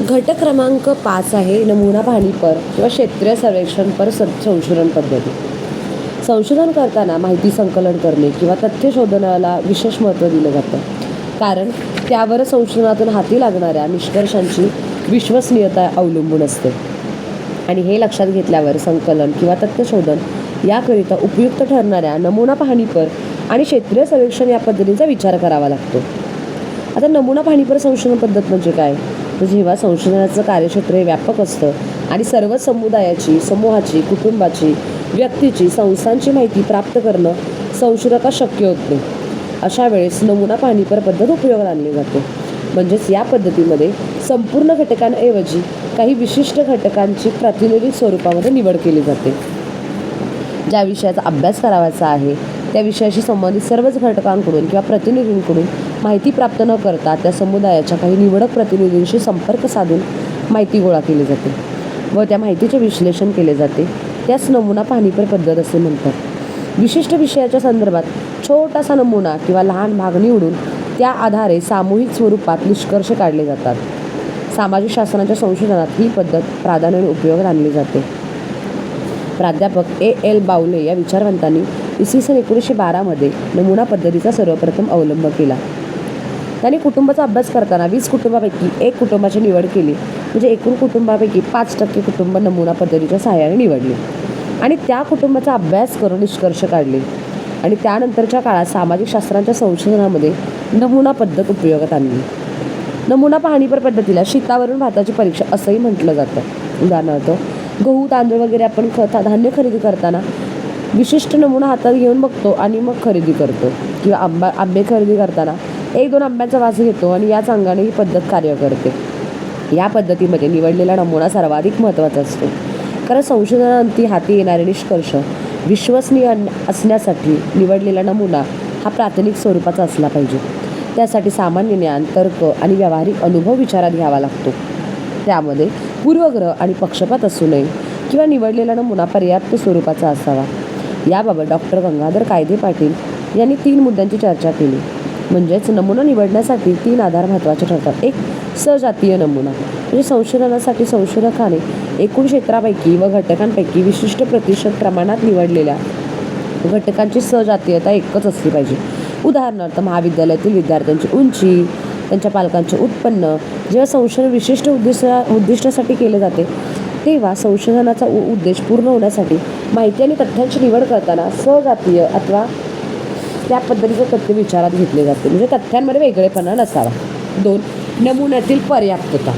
घटक क्रमांक पाच आहे नमुना पाहणीपर किंवा क्षेत्रीय सर्वेक्षणपर स संशोधन पद्धती. संशोधन करताना माहिती संकलन करणे किंवा तथ्य शोधनाला विशेष महत्त्व दिलं जातं. कारण त्यावर संशोधनातून हाती लागणाऱ्या निष्कर्षांची विश्वसनीयता अवलंबून असते. आणि हे लक्षात घेतल्यावर संकलन किंवा तथ्य शोधन याकरिता उपयुक्त ठरणाऱ्या नमुना पाहणीपर आणि क्षेत्रीय सर्वेक्षण या पद्धतीचा विचार करावा लागतो. आता नमुना पाहणीपर संशोधन पद्धत म्हणजे काय? जेव्हा संशोधनाचं कार्यक्षेत्र हे व्यापक असतं आणि सर्व समुदायाची समूहाची कुटुंबाची व्यक्तीची संस्थांची माहिती प्राप्त करणं संशोधकास शक्य होत नाही. अशा वेळेस नमुना पाहणीपर पद्धत उपयोगात आणली जाते. म्हणजेच या पद्धतीमध्ये संपूर्ण घटकांऐवजी काही विशिष्ट घटकांची प्रातिनिधिक स्वरूपामध्ये निवड केली जाते. ज्या विषयाचा अभ्यास करावायचा आहे त्या विषयाशी संबंधित सर्वच घटकांकडून किंवा प्रतिनिधींकडून माहिती प्राप्त न करता त्या समुदायाच्या काही निवडक प्रतिनिधींशी संपर्क साधून माहिती गोळा केली जाते व त्या माहितीचे विश्लेषण केले जाते. त्याच नमुना पाहणीपर पद्धत असे म्हणतात. विशिष्ट विषयाच्या संदर्भात छोटासा नमुना किंवा लहान भाग निवडून त्या आधारे सामूहिक स्वरूपात निष्कर्ष काढले जातात. सामाजिक शासनाच्या संशोधनात ही पद्धत प्राधान्याने उपयोगात आणली जाते. प्राध्यापक ए एल बावले या विचारवंतांनी इसवी सन एकोणीसशे बारामध्ये नमुना पद्धतीचा सर्वप्रथम अवलंब केला. त्याने कुटुंबाचा अभ्यास करताना वीस कुटुंबापैकी एक कुटुंबाची निवड केली. म्हणजे एकूण कुटुंबापैकी पाच टक्के कुटुंब नमुना पद्धतीच्या सहाय्याने निवडले. आणि त्या कुटुंबाचा अभ्यास करून निष्कर्ष काढले. आणि त्यानंतरच्या काळात सामाजिक शास्त्रांच्या संशोधनामध्ये नमुना पद्धत उपयोगात आणली. नमुना पाहणीपर पद्धतीला शीतावरून भाताची परीक्षा असंही म्हटलं जातं. उदाहरणार्थ गहू तांदूळ वगैरे आपण ख धान्य खरेदी करताना विशिष्ट नमुना हातात घेऊन बघतो आणि मग खरेदी करतो. किंवा आंबा आंबे खरेदी करताना एक दोन आंब्याचा वास घेतो आणि याच अंगाने ही पद्धत कार्य करते. या पद्धतीमध्ये निवडलेला नमुना सर्वाधिक महत्त्वाचा असतो. कारण संशोधनाअंती हाती येणारे निष्कर्ष विश्वसनीय असण्यासाठी निवडलेला नमुना हा प्राथमिक स्वरूपाचा असला पाहिजे. त्यासाठी सामान्य ज्ञान तर्क आणि व्यावहारिक अनुभव विचारात घ्यावा लागतो. त्यामध्ये पूर्वग्रह आणि पक्षपात असू नये किंवा निवडलेला नमुना पर्याप्त स्वरूपाचा असावा. याबाबत डॉक्टर गंगाधर कायदे पाटील यांनी तीन मुद्द्यांची चर्चा केली. म्हणजेच नमुना निवडण्यासाठी तीन आधार महत्त्वाचे ठरतात. एक सजातीय नमुना. म्हणजे संशोधनासाठी संशोधकाने एकूण क्षेत्रापैकी व घटकांपैकी विशिष्ट प्रतिशत प्रमाणात निवडलेल्या घटकांची सजातीयता एकच असली पाहिजे. उदाहरणार्थ महाविद्यालयातील विद्यार्थ्यांची उंची त्यांच्या पालकांचे उत्पन्न जेव्हा संशोधन विशिष्ट उद्दिष्ट उद्दिष्टासाठी केले जाते तेव्हा संशोधनाचा उद्देश पूर्ण होण्यासाठी माहिती आणि तथ्यांची निवड करताना सजातीय अथवा त्या पद्धतीचे तथ्य विचारात घेतले जाते. म्हणजे तथ्यांमध्ये वेगळेपणा नसावा. दोन नमुन्यातील पर्याप्तता.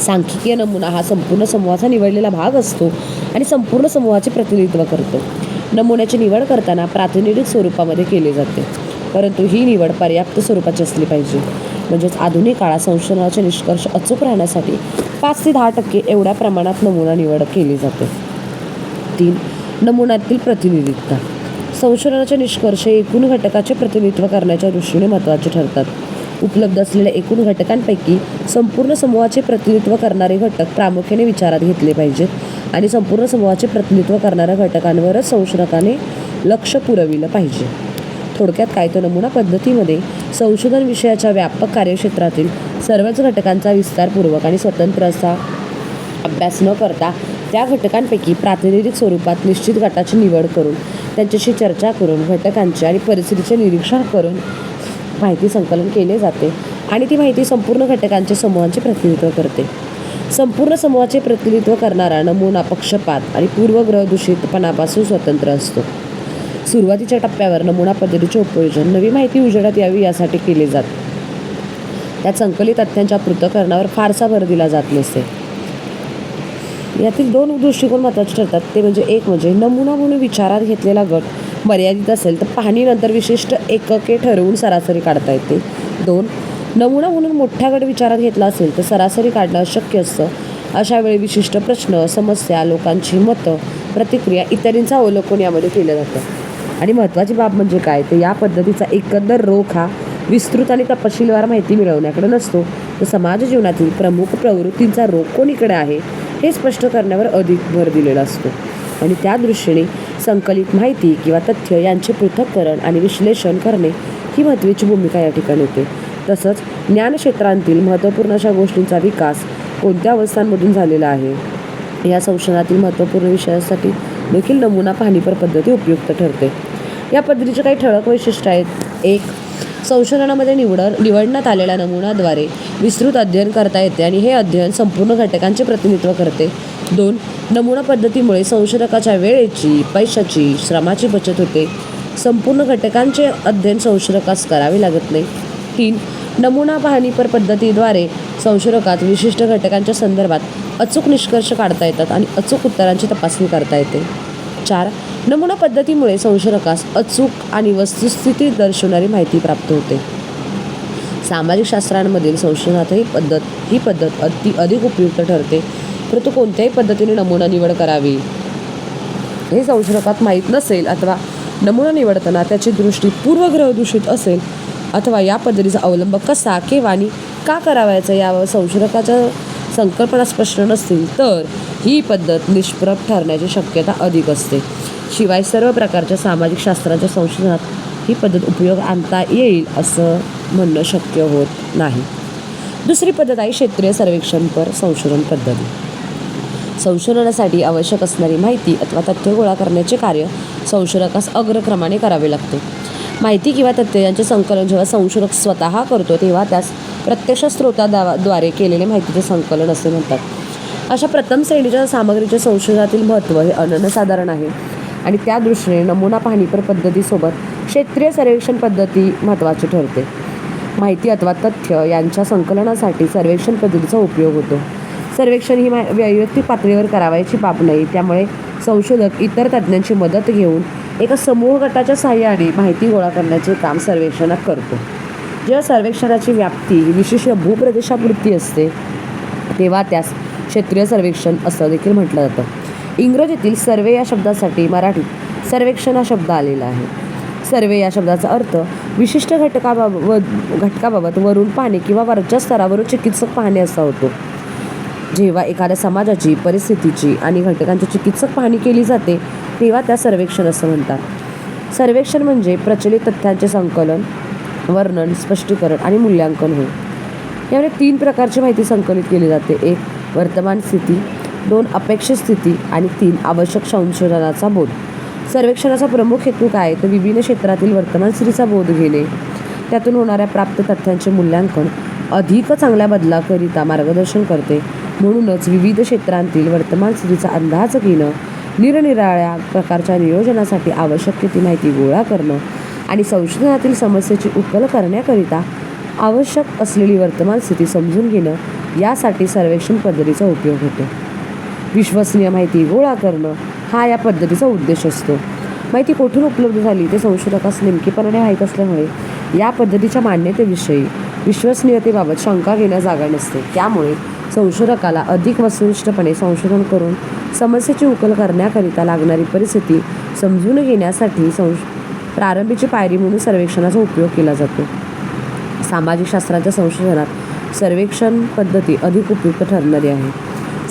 सांख्यिकीय नमुना हा संपूर्ण समूहाचा निवडलेला भाग असतो आणि संपूर्ण समूहाचे प्रतिनिधित्व करतो. नमुन्याची निवड करताना प्रातिनिधिक स्वरूपामध्ये केली जाते. परंतु ही निवड पर्याप्त स्वरूपाची असली पाहिजे. म्हणजेच आधुनिक काळात संशोधनाचे निष्कर्ष अचूक राहण्यासाठी पाच ते दहा टक्के एवढ्या प्रमाणात नमुना निवड केली जाते. तीन नमुन्यातील प्रतिनिधित्व. संशोधनाचे निष्कर्ष एकूण घटकाचे प्रतिनिधित्व करण्याच्या दृष्टीने महत्त्वाचे ठरतात. उपलब्ध असलेल्या एकूण घटकांपैकी संपूर्ण समूहाचे प्रतिनिधित्व करणारे घटक प्रामुख्याने विचारात घेतले पाहिजेत आणि संपूर्ण समूहाचे प्रतिनिधित्व करणाऱ्या घटकांवरच संशोधकाने लक्ष पुरविलं पाहिजे. थोडक्यात काय तो नमुना पद्धतीमध्ये संशोधन विषयाच्या व्यापक कार्यक्षेत्रातील सर्वच घटकांचा विस्तारपूर्वक आणि स्वतंत्र असा अभ्यास न करता त्या घटकांपैकी प्रातिनिधिक स्वरूपात निश्चित गटाची निवड करून त्यांच्याशी चर्चा करून घटकांचे आणि परिस्थितीचे निरीक्षण करून माहिती संकलन केले जाते आणि ती माहिती संपूर्ण घटकांचे समूहांचे प्रतिनिधित्व करते. संपूर्ण समूहाचे प्रतिनिधित्व करणारा नमुना पक्षपात आणि पूर्वग्रह दूषितपणापासून स्वतंत्र असतो. सुरुवातीच्या टप्प्यावर नमुना पद्धतीचे उपयोजन. नवी माहिती उजेडात यावी यासाठी केले जाते. त्यात संकलित तथ्यांच्या पृथक्करणावर फारसा भर दिला जात नसते यातील दोन दृष्टिकोन महत्त्वाचे ठरतात. ते म्हणजे एक म्हणजे नमुना म्हणून विचारात घेतलेला गट मर्यादित असेल तर पाहणीनंतर विशिष्ट एकके ठरवून सरासरी काढता येते. दोन नमुना म्हणून मोठा गट विचारात घेतला असेल तर सरासरी काढणं अशक्य असतं. अशा वेळी विशिष्ट प्रश्न समस्या लोकांची मतं प्रतिक्रिया इत्यादींचा अवलोकन यामध्ये केलं जातं. आणि महत्त्वाची बाब म्हणजे काय? तर या पद्धतीचा एकंदर रोख हा विस्तृत आणि तपशीलवार माहिती मिळवण्याकडे नसतो. तर समाज जीवनातील प्रमुख प्रवृत्तींचा रोख कोणीकडे आहे हे स्पष्ट करण्यावर अधिक भर दिलेला असतो. आणि त्या दृष्टीने संकलित माहिती किंवा तथ्य यांचे पृथक्करण आणि विश्लेषण करणे ही महत्त्वाची भूमिका या ठिकाणी होते. तसंच ज्ञानक्षेत्रांतील महत्त्वपूर्ण अशा गोष्टींचा विकास कोणत्या अवस्थांमधून झालेला आहे? या संशोधनातील महत्त्वपूर्ण विषयासाठी देखील नमुना पाहणीपर पद्धती उपयुक्त ठरते. या पद्धतीचे काही ठळक वैशिष्ट्य आहेत. एक संशोधनामध्ये निवड निवडण्यात आलेल्या नमुनाद्वारे विस्तृत अध्ययन करता येते आणि हे अध्ययन संपूर्ण घटकांचे प्रतिनिधित्व करते. दोन नमुना पद्धतीमुळे संशोधकाच्या वेळेची पैशाची श्रमाची बचत होते. संपूर्ण घटकांचे अध्ययन संशोधकास करावे लागत नाही. तीन नमुना पाहणीपर पद्धतीद्वारे संशोधकात विशिष्ट घटकांच्या संदर्भात अचूक निष्कर्ष काढता येतात आणि अचूक उत्तरांची तपासणी करता येते. चार नमुना पद्धतीमुळे संशोधकास अचूक आणि वस्तुस्थिती दर्शवणारी माहिती प्राप्त होते. सामाजिक शास्त्रांमधील संशोधनात ही पद्धत ही पद्धत अति अधिक उपयुक्त ठरते. परंतु कोणत्याही पद्धतीने नमुना निवड करावी हे संशोधकात माहीत नसेल अथवा नमुना निवडताना त्याची दृष्टी पूर्वग्रह दूषित असेल अथवा या पद्धतीचा अवलंब कसा केव्हा आणि का करावायचा यावर संशोधकाच्या संकल्पना स्पष्ट नसतील तर ही पद्धत निष्प्रभ ठरण्याची शक्यता अधिक असते. शिवाय सर्व प्रकारच्या सामाजिक शास्त्राच्या संशोधनात ही पद्धत उपयोग आणता येईल असं म्हणणं शक्य होत नाही. दुसरी पद्धत आहे क्षेत्रीय सर्वेक्षणपर संशोधन पद्धती. संशोधनासाठी आवश्यक असणारी माहिती अथवा तथ्य गोळा करण्याचे कार्य संशोधकास अग्रक्रमाने करावे लागते. माहिती किंवा तथ्य यांचे संकलन जेव्हा संशोधक स्वतः करतो तेव्हा त्यास प्रत्यक्ष स्रोताद्वारे केलेले माहितीचे संकलन असे म्हणतात. अशा प्रथम श्रेणीच्या सामग्रीच्या संशोधनातील महत्त्व हे अनन्यसाधारण आहे. आणि त्या दृष्टीने नमुना पाहणीपर पद्धतीसोबत क्षेत्रीय सर्वेक्षण पद्धती महत्त्वाची ठरते. माहिती अथवा तथ्य यांच्या संकलनासाठी सर्वेक्षण पद्धतीचा उपयोग होतो. सर्वेक्षण ही मा वैयक्तिक पातळीवर करावायची बाब नाही त्यामुळे संशोधक इतर तज्ज्ञांची मदत घेऊन एका समूह गटाच्या सहाय्याने माहिती गोळा करण्याचे काम सर्वेक्षणात करतो. जेव्हा सर्वेक्षणाची व्याप्ती ही विशिष्ट भूप्रदेशापुरती असते तेव्हा त्यास क्षेत्रीय सर्वेक्षण असं देखील म्हटलं जातं. इंग्रजीतील सर्वे या शब्दासाठी मराठीत सर्वेक्षण हा शब्द आलेला आहे. सर्वे या शब्दाचा अर्थ विशिष्ट घटकाबाबत घटकाबाबत वरून पाहणे किंवा वरच्या स्तरावरून चिकित्सक पाहणे असा होतो. जेव्हा एखाद्या समाजाची परिस्थितीची आणि घटकांची चिकित्सक पाहणी केली जाते तेव्हा त्या सर्वेक्षण असं म्हणतात. सर्वेक्षण म्हणजे प्रचलित तथ्यांचे संकलन वर्णन स्पष्टीकरण आणि मूल्यांकन होय. यामध्ये तीन प्रकारची माहिती संकलित केली जाते. एक वर्तमान स्थिती दोन अपेक्षित स्थिती आणि तीन आवश्यक संशोधनाचा बोध. सर्वेक्षणाचा प्रमुख हेतू काय? तर विभिन्न क्षेत्रातील वर्तमान स्थितीचा बोध घेणे. त्यातून होणाऱ्या प्राप्त तथ्यांचे मूल्यांकन अधिक चांगल्या बदलाकरिता मार्गदर्शन करते. म्हणूनच विविध क्षेत्रांतील वर्तमान स्थितीचा अंदाज घेणं निरनिराळ्या प्रकारच्या नियोजनासाठी आवश्यक ती माहिती गोळा करणं आणि संशोधनातील समस्येची उकल करण्याकरिता आवश्यक असलेली वर्तमान स्थिती समजून घेणं यासाठी सर्वेक्षण पद्धतीचा उपयोग होतो. विश्वसनीय माहिती गोळा करणं हा या पद्धतीचा उद्देश असतो. माहिती कुठून उपलब्ध झाली ते संशोधकास नेमकेपणाने माहीत असल्यामुळे या पद्धतीच्या मान्यतेविषयी विश्वसनीयतेबाबत शंका घेण्यास जागा नसते. त्यामुळे संशोधकाला अधिक वस्तुनिष्ठपणे संशोधन करून समस्येची उकल करण्याकरिता लागणारी परिस्थिती समजून घेण्यासाठी संश प्रारंभीची पायरी म्हणून सर्वेक्षणाचा उपयोग केला जातो. सामाजिक शास्त्राच्या संशोधनात सर्वेक्षण पद्धती अधिक उपयुक्त ठरणारी आहे.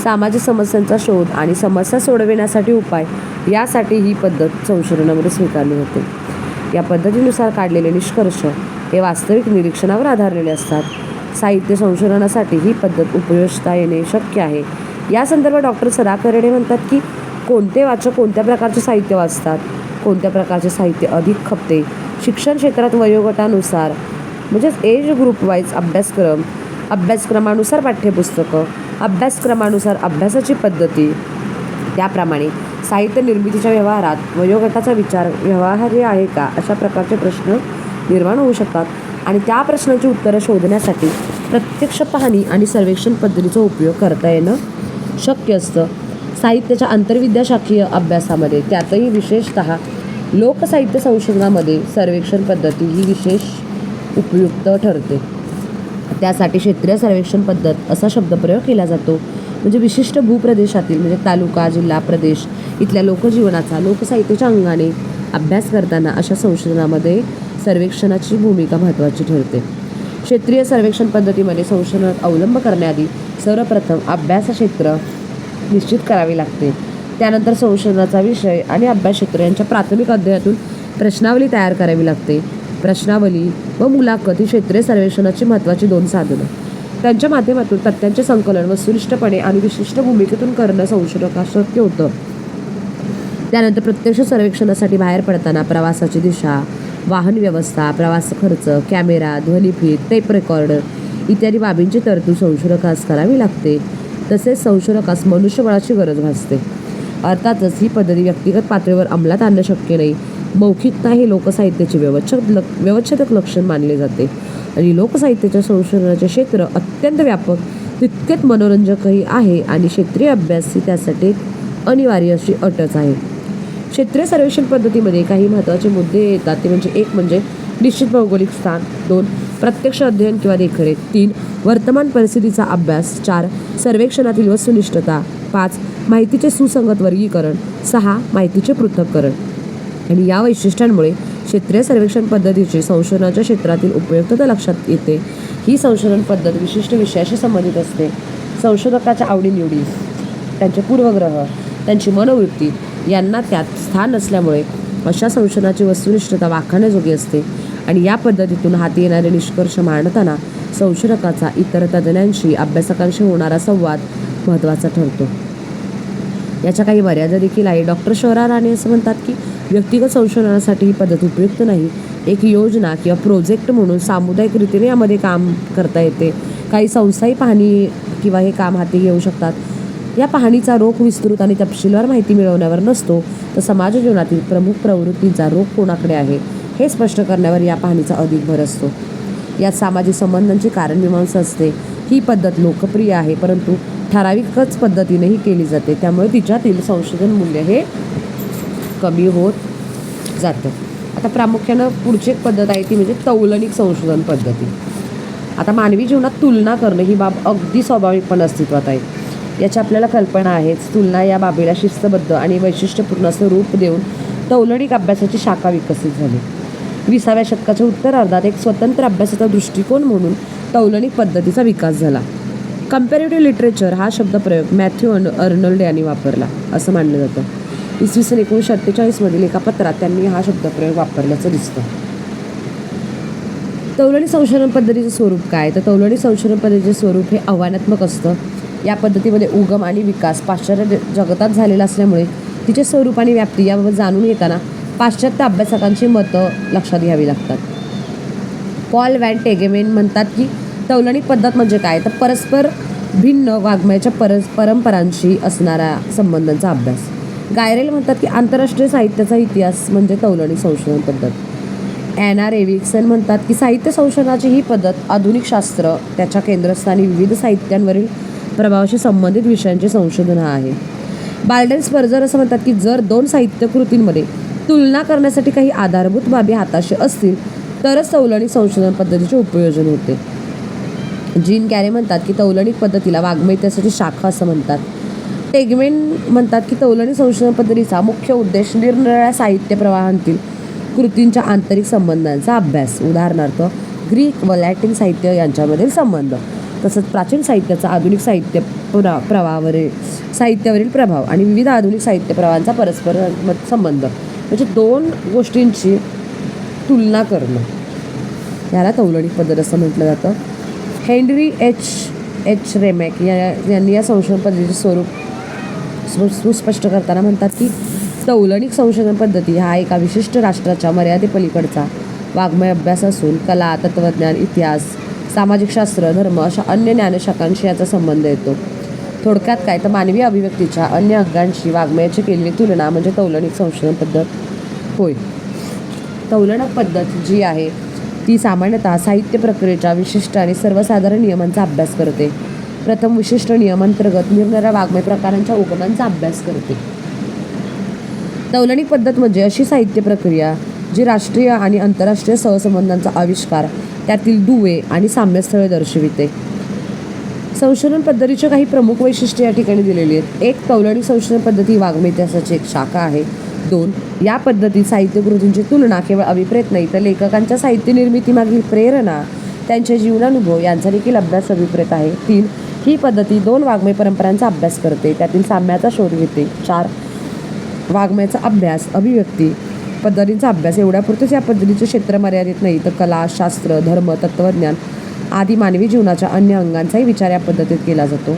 सामाजिक समस्यांचा शोध आणि समस्या सोडविण्यासाठी उपाय यासाठी ही पद्धत संशोधनामध्ये स्वीकारली होते. या पद्धतीनुसार काढलेले निष्कर्ष हे वास्तविक निरीक्षणावर आधारलेले असतात. साहित्य संशोधनासाठी ही पद्धत उपयोजता येणे शक्य आहे. या संदर्भात डॉक्टर सदा करडे म्हणतात की कोणते वाचक कोणत्या प्रकारचे साहित्य वाचतात? कोणत्या प्रकारचे साहित्य अधिक खपते? शिक्षण क्षेत्रात वयोगटानुसार म्हणजेच एज ग्रुप वाईज अभ्यासक्रम अभ्यासक्रमानुसार पाठ्यपुस्तकं अभ्यासक्रमानुसार अभ्यासाची पद्धती. त्याप्रमाणे साहित्य निर्मितीच्या व्यवहारात वयोगटाचा विचार व्यवहार्य आहे का? अशा प्रकारचे प्रश्न निर्माण होऊ शकतात. आणि त्या प्रश्नाची उत्तरं शोधण्यासाठी प्रत्यक्ष पाहणी आणि सर्वेक्षण पद्धतीचा उपयोग करता येणं शक्य असतं. साहित्याच्या आंतरविद्याशाखीय अभ्यासामध्ये त्यातही विशेषत लोकसाहित्य संशोधनामध्ये सर्वेक्षण पद्धती ही विशेष उपयुक्त ठरते. त्यासाठी क्षेत्रीय सर्वेक्षण पद्धत असा शब्दप्रयोग केला जातो. म्हणजे विशिष्ट भूप्रदेशातील म्हणजे तालुका जिल्हा प्रदेश इथल्या लोकजीवनाचा लोकसाहित्याच्या अंगाने अभ्यास करताना अशा संशोधनामध्ये सर्वेक्षणाची भूमिका महत्त्वाची ठरते. क्षेत्रीय सर्वेक्षण पद्धतीमध्ये संशोधनात अवलंब करण्याआधी सर्वप्रथम अभ्यास क्षेत्र निश्चित करावे लागते. त्यानंतर संशोधनाचा विषय आणि अभ्यास क्षेत्र यांच्या प्राथमिक अध्यायातून प्रश्नावली तयार करावी लागते. प्रश्नावली व मुलाखत ही क्षेत्रीय सर्वेक्षणाची महत्त्वाची दोन साधनं. त्यांच्या माध्यमातून तथ्यांचे संकलन व सुनिष्टपणे आणि विशिष्ट भूमिकेतून करणं संशोधकास शक्य होतं. त्यानंतर प्रत्यक्ष सर्वेक्षणासाठी बाहेर पडताना प्रवासाची दिशा वाहन व्यवस्था प्रवास खर्च कॅमेरा ध्वनिफीत टेप रेकॉर्डर इत्यादी बाबींची तरतूद संशोधकास करावी लागते. तसेच संशोधकास मनुष्यबळाची गरज भासते. अर्थातच ही पद्धती व्यक्तिगत पातळीवर अंमलात आणणं शक्य नाही. मौखिकता हे लोकसाहित्याचे व्यवच्छक लक व्यवच्छेदक लक्षण मानले जाते. आणि लोकसाहित्याच्या संशोधनाचे क्षेत्र अत्यंत व्यापक तितकेच मनोरंजकही आहे आणि क्षेत्रीय अभ्यास ही त्यासाठी अनिवार्य अशी अटच आहे. क्षेत्रीय सर्वेक्षण पद्धतीमध्ये काही महत्त्वाचे मुद्दे येतात. ते म्हणजे एक म्हणजे निश्चित भौगोलिक स्थान दोन प्रत्यक्ष अध्ययन किंवा देखरेख तीन वर्तमान परिस्थितीचा अभ्यास चार सर्वेक्षणातील वस्तुनिष्ठता पाच माहितीचे सुसंगत वर्गीकरण सहा माहितीचे पृथक्करण. आणि या वैशिष्ट्यांमुळे क्षेत्रीय सर्वेक्षण पद्धतीची संशोधनाच्या क्षेत्रातील उपयुक्तता लक्षात येते. ही संशोधन पद्धत विशिष्ट विषयाशी संबंधित असते. संशोधकाच्या आवडीनिवडी त्यांचे पूर्वग्रह त्यांची मनोवृत्ती यांना त्यात स्थान असल्यामुळे अशा संशोधनाची वस्तुनिष्ठता वाखाण्याजोगी असते. आणि या पद्धतीतून हाती येणारे निष्कर्ष मांडताना संशोधकाचा इतर तज्ज्ञांशी अभ्यासकांशी होणारा संवाद महत्त्वाचा ठरतो. याच्या काही मर्यादा देखील आहे. डॉक्टर शहरा राणे असं म्हणतात की व्यक्तिगत संशोधनासाठी ही पद्धत उपयुक्त नाही. एक योजना किंवा प्रोजेक्ट म्हणून सामुदायिक रीतीने यामध्ये काम करता येते. काही संस्थाही पाहणी किंवा हे काम हाती घेऊ शकतात. या पाहणीचा रोख विस्तृत आणि तपशीलवार माहिती मिळवण्यावर नसतो तर समाज जीवनातील प्रमुख प्रवृत्तींचा रोख कोणाकडे आहे हे स्पष्ट करण्यावर या पाहणीचा अधिक भर असतो. यात सामाजिक संबंधांची कारणमीमांसा असते. ही पद्धत लोकप्रिय आहे परंतु ठराविकच पद्धतीनेही केली जाते. त्यामुळे तिच्यातील संशोधन मूल्य हे कमी होत जातं. आता प्रामुख्यानं पुढची एक पद्धत आहे ती म्हणजे तौलनिक संशोधन पद्धती. आता मानवी जीवनात तुलना करणं ही बाब अगदी स्वाभाविकपणे अस्तित्वात आहे. याची आपल्याला कल्पना आहेच. तुलना या बाबीला शिस्तबद्ध आणि वैशिष्ट्यपूर्ण असं रूप देऊन तौलणिक अभ्यासाची शाखा विकसित झाली. विसाव्या शतकाच्या उत्तरार्धात एक स्वतंत्र अभ्यासाचा दृष्टिकोन म्हणून तौलणिक पद्धतीचा विकास झाला. कम्पॅरेटिव्ह लिटरेचर हा शब्दप्रयोग मॅथ्यू अन अर्नल्ड यांनी वापरला असं मानलं जातं. इसवी सन एकोणीसशे अठ्ठेचाळीसमधील एका पत्रात त्यांनी हा शब्दप्रयोग वापरल्याचं दिसतं. तौलणी संशोधन पद्धतीचं स्वरूप काय? तर तौलणी संशोधन पद्धतीचे स्वरूप हे आव्हानात्मक असतं. या पद्धतीमध्ये उगम आणि विकास पाश्चात्य जगतात झालेला असल्यामुळे तिचे स्वरूप आणि व्याप्ती याबाबत जाणून घेताना पाश्चात्य अभ्यासकांची मतं लक्षात घ्यावी लागतात. पॉल वॅन टेगेमेन म्हणतात की तौलनिक पद्धत म्हणजे काय? तर परस्पर भिन्न वाङ्मयाच्या परस परंपरांशी असणारा संबंधांचा अभ्यास. गायरेल म्हणतात की आंतरराष्ट्रीय साहित्याचा इतिहास म्हणजे तौलनिक संशोधन पद्धत. ॲना रेविक्सन म्हणतात की साहित्य संशोधनाची ही पद्धत आधुनिक शास्त्र त्याच्या केंद्रस्थानी विविध साहित्यांवरील प्रभावाशी संबंधित विषयांचे संशोधन हा आहे. बाल्डन स्पर्जर असं म्हणतात की जर दोन साहित्यकृतींमध्ये तुलना करण्यासाठी काही आधारभूत बाबी हाताशी असतील तरच तौलनिक संशोधन पद्धतीचे उपयोजन होते. जीन कॅरे म्हणतात की तौलनिक पद्धतीला वाङ्मय इतिहासाची शाखा असं म्हणतात. टेगमेन म्हणतात की तौलनिक संशोधन पद्धतीचा मुख्य उद्देश निरनिराळ्या साहित्य प्रवाहांतील कृतींच्या आंतरिक संबंधांचा अभ्यास. उदाहरणार्थ ग्रीक व लॅटिन साहित्य यांच्यामधील संबंध. तसंच प्राचीन साहित्याचा आधुनिक साहित्य पुरा प्रवाहावरील साहित्यावरील प्रभाव आणि विविध आधुनिक साहित्य प्रवाहांचा परस्पर संबंध. म्हणजे दोन गोष्टींची तुलना करणं. याला तौलनिक पद्धत असं म्हटलं जातं. हेनरी एच एच रेमॅक या यांनी या संशोधन पद्धतीचे स्वरूप सु- सुस्पष्ट करताना म्हणतात की तौलनिक संशोधन पद्धती हा एका विशिष्ट राष्ट्राच्या मर्यादेपलीकडचा वाङ्मय अभ्यास असून कला तत्त्वज्ञान इतिहास सामाजिक शास्त्र धर्म अशा अन्य ज्ञानशाखांशी याचा संबंध येतो. थोडक्यात काय? तर मानवी अभिव्यक्तीच्या अन्य अंगांशी वाङ्मयाची केलेली तुलना म्हणजे तौलनिक संशोधन पद्धत. होय. तौलनक पद्धत जी आहे ती सामान्यतः साहित्य प्रक्रियेच्या विशिष्ट आणि सर्वसाधारण नियमांचा अभ्यास करते. प्रथम विशिष्ट नियमांतर्गत निरनिराळ्या वाङ्मय प्रकारांच्या उगमांचा अभ्यास करते. तौलनिक पद्धत म्हणजे अशी साहित्य प्रक्रिया जी राष्ट्रीय आणि आंतरराष्ट्रीय सहसंबंधांचा आविष्कार त्यातील दुवे आणि साम्यस्थळे दर्शविते. संशोधन पद्धतीच्या काही प्रमुख वैशिष्ट्ये या ठिकाणी दिलेली आहेत. एक कौलणी संशोधन पद्धती वाङ्मय इतिहासाची एक शाखा आहे. दोन या पद्धतीत साहित्यकृतींची तुलना केवळ अभिप्रेत नाही तर लेखकांच्या साहित्य निर्मितीमागील प्रेरणा त्यांचे जीवनानुभव यांचा देखील अभ्यास अभिप्रेत आहे. तीन ही पद्धती दोन वाङ्मय परंपरांचा अभ्यास करते त्यातील साम्याचा शोध घेते. चार वाङ्मयाचा अभ्यास अभिव्यक्ती पद्धतींचा अभ्यास. एवढ्यापुरतेच या पद्धतीचे क्षेत्र मर्यादित नाही तर कला शास्त्र धर्म तत्त्वज्ञान आदी मानवी जीवनाच्या अन्य अंगांचाही विचार या पद्धतीत केला जातो.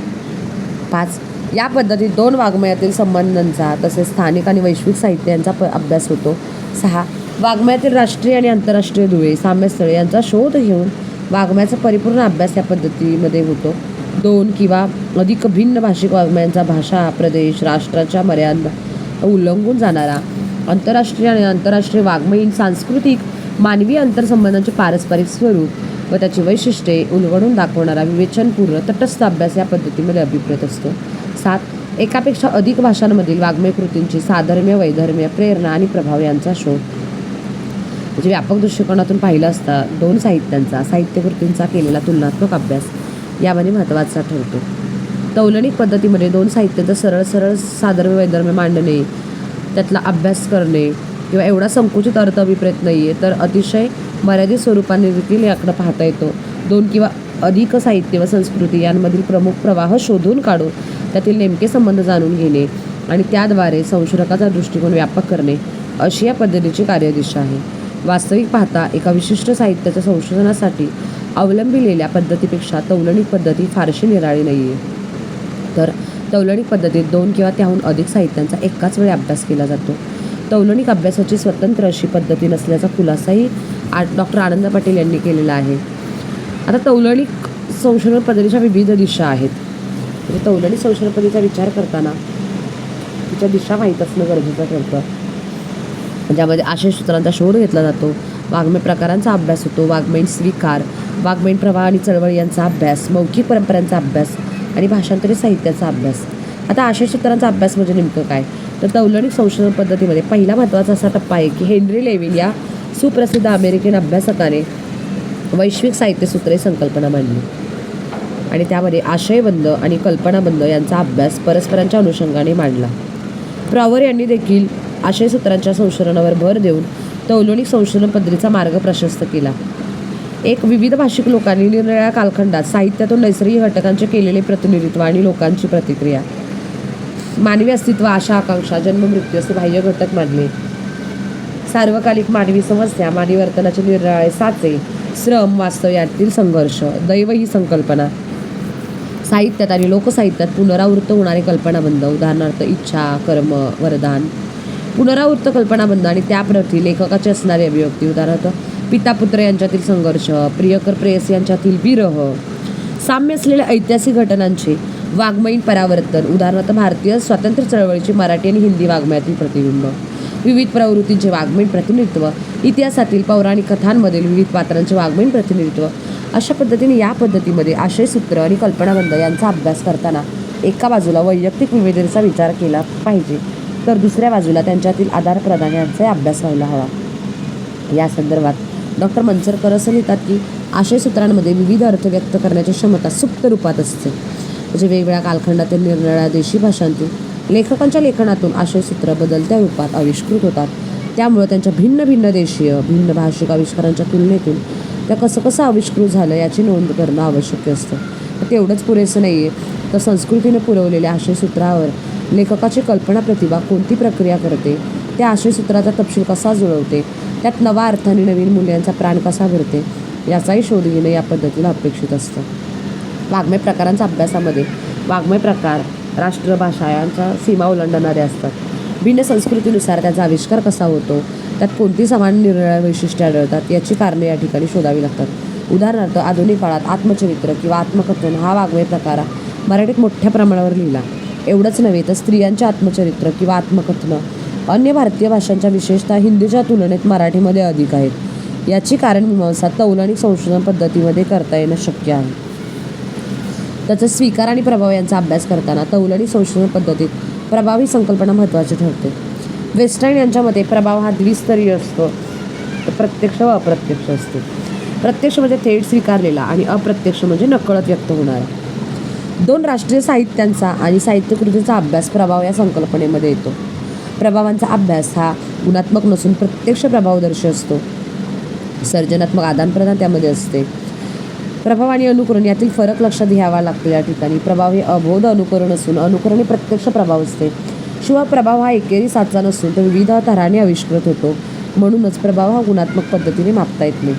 पाच. या पद्धतीत दोन वाङ्मयातील संबंधांचा तसेच स्थानिक आणि वैश्विक साहित्य यांचा प अभ्यास होतो. सहा. वाङ्मयातील राष्ट्रीय आणि आंतरराष्ट्रीय दुवे साम्यस्थळे यांचा शोध घेऊन वाङ्मयाचा परिपूर्ण अभ्यास या पद्धतीमध्ये होतो. दोन किंवा अधिक भिन्न भाषिक वाङ्मयांचा भाषा प्रदेश राष्ट्राच्या मर्यादा उल्लंघून जाणारा आंतरराष्ट्रीय आणि आंतरराष्ट्रीय वाङ्मयीन सांस्कृतिक मानवी आंतरसंबंधांचे पारस्परिक स्वरूप व त्याची वैशिष्ट्ये उलगडून दाखवणारा विवेचनपूर्ण तटस्थ अभ्यास या पद्धतीमध्ये अभिप्रेत असतो. सात एकापेक्षा अधिक भाषांमधील वाङ्मय कृतींची साधर्म्य वैधर्म्य प्रेरणा आणि प्रभाव यांचा शोध. म्हणजे व्यापक दृष्टिकोनातून पाहिलं असता दोन साहित्यांचा साहित्यकृतींचा केलेला तुलनात्मक अभ्यास यामध्ये महत्त्वाचा ठरतो. तौलनिक पद्धतीमध्ये दोन साहित्याचं सरळ सरळ साधर्म्य वैधर्म्य मांडणे त्यातला अभ्यास करणे किंवा एवढा संकुचित अर्थ अभिप्रेत नाही आहे तर अतिशय मर्यादित स्वरूपाने देखील याकडं पाहता येतो. दोन किंवा अधिक साहित्य व संस्कृती यांमधील प्रमुख प्रवाह शोधून काढून त्यातील नेमके संबंध जाणून घेणे आणि त्याद्वारे संशोधकाचा दृष्टिकोन व्यापक करणे अशी या पद्धतीची कार्यदिशा आहे. वास्तविक पाहता एका विशिष्ट साहित्याच्या संशोधनासाठी अवलंबिलेल्या पद्धतीपेक्षा तौलनिक पद्धती फारशी निराळी नाही आहे तर तौलनिक पद्धतीत दोन किंवा त्याहून अधिक साहित्यांचा एकाच वेळी अभ्यास केला जातो. तौलनिक अभ्यासाची स्वतंत्र अशी पद्धती नसल्याचा खुलासाही आ डॉक्टर आनंद पाटील यांनी केलेला आहे. आता तौलनिक संशोधन पद्धतीच्या विविध दिशा आहेत. म्हणजे तौलनिक संशोधन पद्धतीचा विचार करताना तिच्या दिशा माहीत असणं गरजेचं ठरतं. ज्यामध्ये आशय सूत्रांचा शोध घेतला जातो वाङ्मय प्रकारांचा अभ्यास होतो वाङ्मयीन स्वीकार वाङ्मयीन प्रवाह आणि चळवळी यांचा अभ्यास मौखिक परंपरांचा अभ्यास आणि भाषांतरित साहित्याचा अभ्यास. आता आशय क्षेत्रांचा अभ्यास म्हणजे नेमकं काय? तर तौलनिक संशोधन पद्धतीमध्ये पहिला महत्त्वाचा असा टप्पा आहे की हेनरी लेविन या सुप्रसिद्ध अमेरिकन अभ्यासकाने वैश्विक साहित्यसूत्रे संकल्पना मांडली. आणि त्यामध्ये आशयबंध आणि कल्पनाबंध यांचा अभ्यास परस्परांच्या अनुषंगाने मांडला. प्रॉवर यांनी देखील आशयसूत्रांच्या संशोधनावर भर देऊन तौलनिक संशोधन पद्धतीचा मार्ग प्रशस्त केला. एक विविध भाषिक लोकांनी निरनिराळ्या कालखंडात साहित्यातून नैसर्गिक घटकांचे केलेले प्रतिनिधित्व आणि लोकांची प्रतिक्रिया. मानवी अस्तित्व आशा आकांक्षा जन्ममृत्यू असे बाह्य घटक मानले. सार्वकालिक मानवी समस्या मानवी वर्तनाचे निरनिराळे साचे श्रम वास्तव यातील संघर्ष दैव ही संकल्पना. साहित्यात आणि लोकसाहित्यात पुनरावृत्त होणारे कल्पनाबंध उदाहरणार्थ इच्छा कर्म वरदान. पुनरावृत्त कल्पनाबंध आणि त्याप्रती लेखकाचे असणारे अभिव्यक्ती उदाहरणार्थ पिता पुत्र यांच्यातील संघर्ष प्रियकर प्रेयस यांच्यातील विरह साम्य असलेल्या ऐतिहासिक घटनांचे वाङ्मयीन परावर्तन उदाहरणार्थ भारतीय स्वातंत्र्य चळवळीचे मराठी आणि हिंदी वाङ्मयातील प्रतिबिंब विविध प्रवृत्तींचे वाङ्मयीन प्रतिनिधित्व इतिहासातील पौराणिक कथांमधील विविध पात्रांचे वाङ्मयीन प्रतिनिधित्व अशा पद्धतीने या पद्धतीमध्ये आशयसूत्र आणि कल्पनाबंध यांचा अभ्यास करताना एका बाजूला वैयक्तिक विविधतेचा विचार केला पाहिजे तर दुसऱ्या बाजूला त्यांच्यातील आधार प्रदान अभ्यास व्हायला हवा. या संदर्भात डॉक्टर मनसरकर असं लिहितात की आशयसूत्रांमध्ये विविध अर्थ व्यक्त करण्याची क्षमता सुप्त रूपात असते. म्हणजे वेगवेगळ्या कालखंडातील निरनिराळ्या देशी भाषांतून लेखकांच्या लेखनातून आशयसूत्र बदलत्या रूपात आविष्कृत होतात. त्यामुळं त्यांच्या भिन्न भिन्न देशीय भिन्न भाषिक आविष्कारांच्या तुलनेतून त्या कसं कसं आविष्कृत झालं याची नोंद करणं आवश्यक असतं. तेवढंच पुरेसं नाही आहे तर संस्कृतीने पुरवलेल्या आशयसूत्रावर लेखकाची कल्पना प्रतिभा कोणती प्रक्रिया करते? त्या आशयसूत्राचा तपशील कसा जुळवते? त्यात नवा अर्थ आणि नवीन मूल्यांचा प्राण कसा भरते? याचाही शोध घेणं या पद्धतीला अपेक्षित असतं. वाङ्मय प्रकारांच्या अभ्यासामध्ये वाङ्मय प्रकार राष्ट्रभाषा यांच्या सीमा ओलांडणारे असतात. भिन्न संस्कृतीनुसार त्याचा आविष्कार कसा होतो? त्यात कोणती समान निरनिराळ्या वैशिष्ट्ये आढळतात? याची कारणे या ठिकाणी शोधावी लागतात. उदाहरणार्थ आधुनिक काळात आत्मचरित्र किंवा आत्मकथन हा वाङ्मय प्रकार मराठीत मोठ्या प्रमाणावर लिहिला. एवढंच नव्हे तर स्त्रियांचे आत्मचरित्र किंवा आत्मकथनं अन्य भारतीय भाषांच्या विशेषतः हिंदीच्या तुलनेत मराठीमध्ये अधिक आहेत. याची कारण मीमांसा तौलनिक संशोधन पद्धतीमध्ये करता येणं शक्य आहे. त्याचा स्वीकार आणि प्रभाव यांचा अभ्यास करताना तौलनिक संशोधन पद्धतीत प्रभाव ही संकल्पना महत्त्वाची ठरते. वेस्टर्न यांच्या मते प्रभाव हा द्विस्तरीय असतो. तर प्रत्यक्ष व अप्रत्यक्ष असतो. प्रत्यक्ष म्हणजे थेट स्वीकारलेला आणि अप्रत्यक्ष म्हणजे नकळत व्यक्त होणारा. दोन राष्ट्रीय साहित्यांचा आणि साहित्यकृतीचा अभ्यास प्रभाव या संकल्पनेमध्ये येतो. प्रभावांचा अभ्यास हा गुणात्मक नसून प्रत्यक्ष प्रभावदर्शी असतो. सर्जनात्मक आदानप्रदान त्यामध्ये असते. प्रभाव आणि अनुकरण यातील फरक लक्षात घ्यावा लागतो या ठिकाणी. प्रभाव हे अबोध अनुकरण असून अनुकरण हे प्रत्यक्ष प्रभाव असते. शिवाय प्रभाव हा एकेरी साचा नसून तो विविध थराने आविष्कृत होतो. म्हणूनच प्रभाव हा गुणात्मक पद्धतीने मापता येत नाही.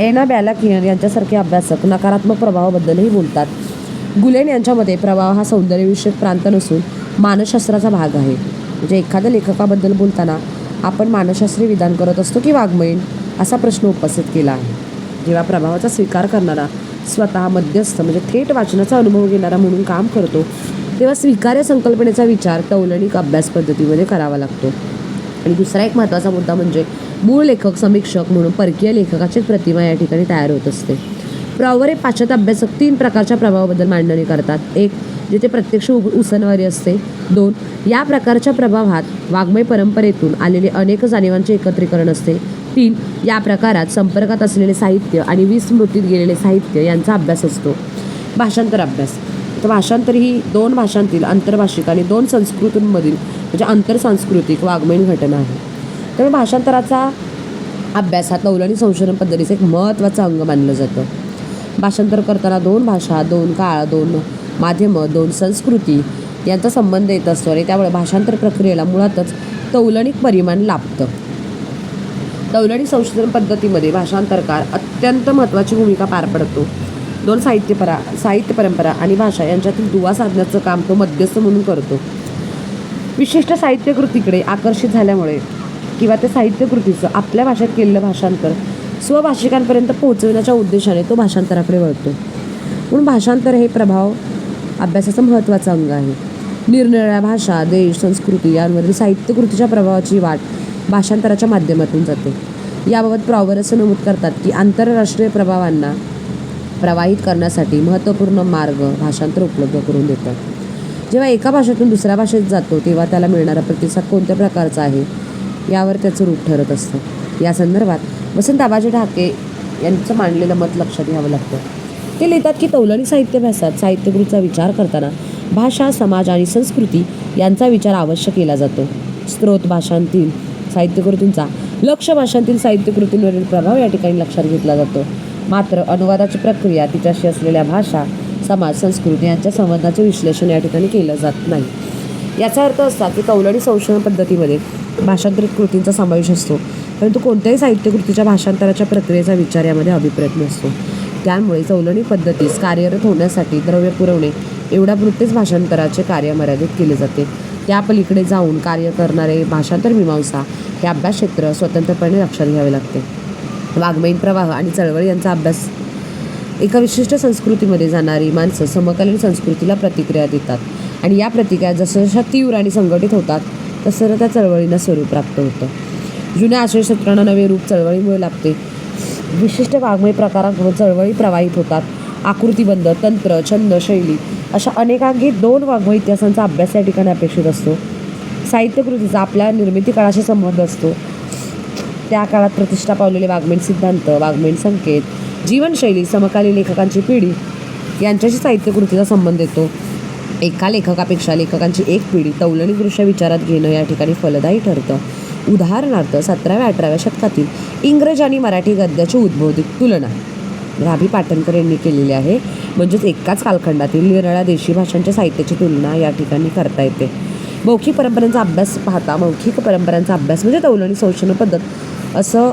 एना बॅलाकियन यांच्यासारखे अभ्यासक नकारात्मक प्रभावाबद्दलही बोलतात. गुलेन यांच्यामध्ये प्रभाव हा सौंदर्यविषयक प्रांत नसून मानसशास्त्राचा भाग आहे. म्हणजे एखाद्या लेखकाबद्दल बोलताना आपण मानसशास्त्रीय विधान करत असतो की वाङ्मयीन असा प्रश्न उपस्थित केला आहे. जेव्हा प्रभावाचा स्वीकार करणारा स्वतः मध्यस्थ म्हणजे थेट वाचनाचा अनुभव घेणारा म्हणून काम करतो तेव्हा स्वीकार्य संकल्पनेचा विचार तौलनिक अभ्यास पद्धतीमध्ये करावा लागतो. आणि दुसरा एक महत्त्वाचा मुद्दा म्हणजे मूळ लेखक समीक्षक म्हणून परकीय लेखकाचीच प्रतिमा या ठिकाणी तयार होत असते. प्रॉवर हे पाश्चात्य अभ्यासक तीन प्रकारच्या प्रभावाबद्दल मांडणी करतात. एक जिथे प्रत्यक्ष उसनवारी असते. दोन या प्रकारच्या प्रभावात वाङ्मय परंपरेतून आलेले अनेक जाणीवांचे एकत्रीकरण असते. तीन या प्रकारात संपर्कात असलेले साहित्य आणि विस्मृतीत गेलेले साहित्य यांचा अभ्यास असतो. भाषांतर अभ्यास. तर भाषांतर ही दोन भाषांतील आंतरभाषिक आणि दोन संस्कृतींमधील म्हणजे आंतरसांस्कृतिक वाङ्मयीन घटना आहे. त्यामुळे भाषांतराचा अभ्यास हा तौलनी संशोधन पद्धतीचं एक महत्त्वाचं अंग मानलं जातं. भाषांतर करताना दोन भाषा दोन काळ दोन माध्यमं दोन संस्कृती यांचा संबंध येत असतो आणि त्यामुळे भाषांतर प्रक्रियेला मुळातच तौलनिक परिमाण लाभतं. तौलनिक संशोधन पद्धतीमध्ये भाषांतरकार अत्यंत महत्त्वाची भूमिका पार पडतो. दोन साहित्यपरा साहित्य परंपरा आणि भाषा यांच्यातील दुवा साधण्याचं काम तो मध्यस्थ म्हणून करतो. विशिष्ट साहित्यकृतीकडे आकर्षित झाल्यामुळे किंवा त्या साहित्यकृतीचं आपल्या भाषेत केलेलं भाषांतर स्वभाषिकांपर्यंत पोहोचवण्याच्या उद्देशाने तो भाषांतराकडे वळतो. म्हणून भाषांतर हे प्रभाव अभ्यासाचं महत्त्वाचं अंग आहे. निरनिराळ्या भाषा देश संस्कृती यांवरील साहित्यकृतीच्या प्रभावाची वाट भाषांतराच्या माध्यमातून जाते. याबाबत प्रॉवर असं नमूद करतात की आंतरराष्ट्रीय प्रभावांना प्रवाहित करण्यासाठी महत्त्वपूर्ण मार्ग भाषांतर उपलब्ध करून देतं. जेव्हा एका भाषेतून दुसऱ्या भाषेत जातो तेव्हा त्याला मिळणारा प्रतिसाद कोणत्या प्रकारचा आहे यावर त्याचं रूप ठरत असतं. या संदर्भात वसंत आबाजी ढाके यांचं मांडलेलं मत लक्षात घ्यावं लागतं. ते लिहितात की तौलनी साहित्याभ्यासात साहित्यकृतीचा विचार करताना भाषा समाज आणि संस्कृती यांचा विचार अवश्य केला जातो. स्त्रोत भाषांतील साहित्यकृतींचा लक्ष भाषांतील साहित्यकृतींवरील प्रभाव या ठिकाणी लक्षात घेतला जातो. मात्र अनुवादाची प्रक्रिया तिच्याशी असलेल्या भाषा समाज संस्कृती यांच्या संबंधाचे विश्लेषण या ठिकाणी केलं जात नाही. याचा अर्थ असा की तौलनी संशोधन पद्धतीमध्ये भाषांतरित कृतींचा समावेश असतो परंतु कोणत्याही साहित्यकृतीच्या भाषांतराच्या प्रक्रियेचा विचार यामध्ये अभिप्रेत नसतो त्यामुळे चौलणी पद्धतीस कार्यरत होण्यासाठी द्रव्य पुरवणे एवढ्यापुरतेच भाषांतराचे कार्य मर्यादित केले जाते. त्या पलीकडे जाऊन कार्य करणारे भाषांतर मीमांसा हे अभ्यास क्षेत्र स्वतंत्रपणे लक्षात घ्यावे लागते. वाङ्मयीन प्रवाह आणि चळवळी यांचा अभ्यास. एका विशिष्ट संस्कृतीमध्ये जाणारी माणसं समकालीन संस्कृतीला प्रतिक्रिया देतात आणि या प्रतिक्रिया जसजशा तीव्र आणि संघटित होतात तसं त्या चळवळींना स्वरूप प्राप्त होतं. जुन्या आश्रयक्षेत्रांना नवे रूप चळवळीमुळे लाभते. विशिष्ट वाङ्मय प्रकारांमुळे चळवळी प्रवाहित होतात. आकृतीबंध तंत्र छंद शैली अशा अनेकांगी दोन वाङ्मय इतिहासांचा अभ्यास या ठिकाणी अपेक्षित असतो. साहित्यकृतीचा आपल्या निर्मिती काळाशी संबंध असतो. त्या काळात प्रतिष्ठा पावलेले वाङ्मयीन सिद्धांत वाङ्मयीन संकेत जीवनशैली समकालीन लेखकांची पिढी यांच्याशी साहित्यकृतीचा संबंध येतो. एका लेखकापेक्षा लेखकांची एक पिढी तौलनिकदृष्ट्या विचारात घेणं या ठिकाणी फलदायी ठरतं. उदाहरणार्थ सतराव्या अठराव्या शतकातील इंग्रज आणि मराठी गद्याची उद्बोधित तुलना राभी पाटणकर यांनी केलेली आहे. म्हणजेच एकाच कालखंडातील निरळ्या देशी भाषांच्या साहित्याची तुलना या ठिकाणी करता येते. मौखिक परंपरांचा अभ्यास पाहता मौखिक परंपरांचा अभ्यास म्हणजे तौलनी संशोधन पद्धत असं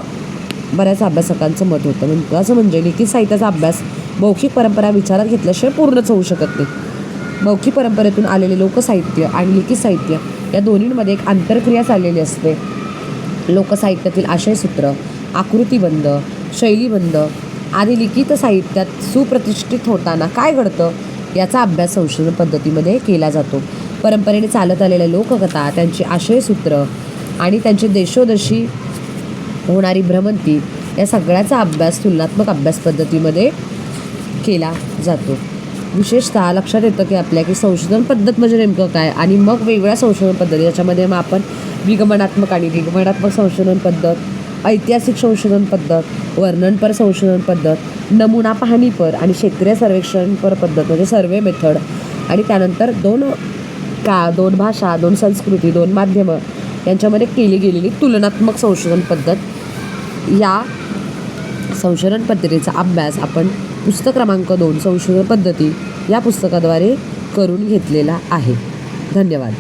बऱ्याच अभ्यासकांचं मत होतं. म्हणजे असं म्हणजे लिखित साहित्याचा अभ्यास मौखिक परंपरा विचारात घेतल्याशिवाय पूर्णच होऊ शकत नाही. मौखिक परंपरेतून आलेले लोकसाहित्य आणि लिखित साहित्य या दोन्हींमध्ये एक आंतरक्रिया चाललेली असते. लोकसाहित्यातील आशयसूत्र आकृतीबंध शैलीबंध आदी लिखित साहित्यात सुप्रतिष्ठित होताना काय घडतं याचा अभ्यास संशोधन पद्धतीमध्ये केला जातो. परंपरेने चालत आलेल्या लोककथा त्यांची आशयसूत्र आणि त्यांची देशोदेशी होणारी भ्रमंती या सगळ्याचा अभ्यास तुलनात्मक अभ्यास पद्धतीमध्ये केला जातो. विशेषतः लक्षात येतं की आपल्या की संशोधन पद्धत म्हणजे नेमकं काय? आणि मग वेगळ्या संशोधन पद्धती याच्यामध्ये मग आपण विगमनात्मक आणि विगमनात्मक संशोधन पद्धत ऐतिहासिक संशोधन पद्धत वर्णनपर संशोधन पद्धत नमुना पाहणीपर आणि क्षेत्रीय सर्वेक्षणपर पद्धत म्हणजे सर्वे मेथड. आणि त्यानंतर दोन का दोन भाषा दोन संस्कृती दोन माध्यमं यांच्यामध्ये केली गेलेली तुलनात्मक संशोधन पद्धत या संशोधन पद्धतीचा अभ्यास आपण पुस्तक क्रमांक दोन संशोधन पद्धती या पुस्तकाद्वारे करून घेतलेला आहे. धन्यवाद.